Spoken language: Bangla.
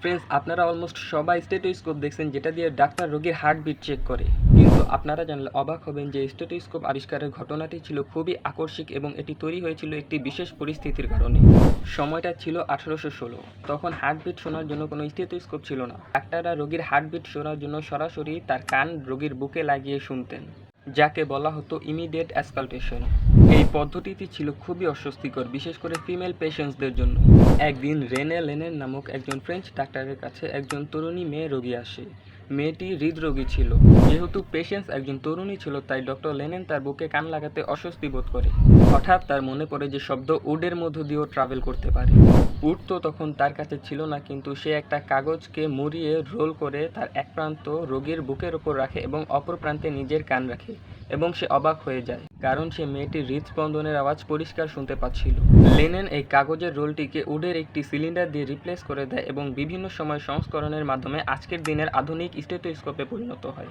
ফ্রেন্ডস আপনারা অলমোস্ট সবাই স্টেটোস্কোপ দেখছেন, যেটা দিয়ে ডাক্তার রোগীর হার্টবিট চেক করে। কিন্তু আপনারা জানলে অবাক হবেন যে স্টেটোস্কোপ আবিষ্কারের ঘটনাটি ছিল খুবই আকর্ষিক এবং এটি তৈরি হয়েছিল একটি বিশেষ পরিস্থিতির কারণে। সময়টা ছিল আঠারোশো ষোলো। তখন হার্টবিট শোনার জন্য কোনো স্টেটোস্কোপ ছিল না। ডাক্তাররা রোগীর হার্টবিট শোনার জন্য সরাসরি তার কান রোগীর বুকে লাগিয়ে শুনতেন। যাকে বলা হতো ইমিডিয়েট অ্যাসকাল্টেশন এই পদ্ধতিটি ছিল খুবই অস্বস্তিকর, বিশেষ করে ফিমেল পেশেন্টসদের জন্য। একদিন রেনে লেনের নামক একজন ফ্রেঞ্চ ডাক্তারের কাছে একজন তরুণী মেয়ে রোগী আসে। মেয়েটি হৃদরোগী ছিল। যেহেতু পেশেন্টস একজন তরুণী ছিল, তাই ডক্টর লেনেন তার বুকে কান লাগাতে অস্বস্তি বোধ করে। হঠাৎ তার মনে পড়ে যে শব্দ উডের মধ্য দিয়েও ট্রাভেল করতে পারে। উড তো তখন তার কাছে ছিল না, কিন্তু সে একটা কাগজকে মুড়িয়ে রোল করে তার এক প্রান্ত রোগীর বুকের ওপর রাখে এবং অপর প্রান্তে নিজের কান রাখে এবং সে অবাক হয়ে যায়, কারণ সে মেয়েটির হৃদস্পন্দনের আওয়াজ পরিষ্কার শুনতে পাচ্ছিল। লেনেন এই কাগজের রোলটিকে উডের একটি সিলিন্ডার দিয়ে রিপ্লেস করে দেয় এবং বিভিন্ন সময় সংস্করণের মাধ্যমে আজকের দিনের আধুনিক স্টেটোস্কোপে পরিণত হয়।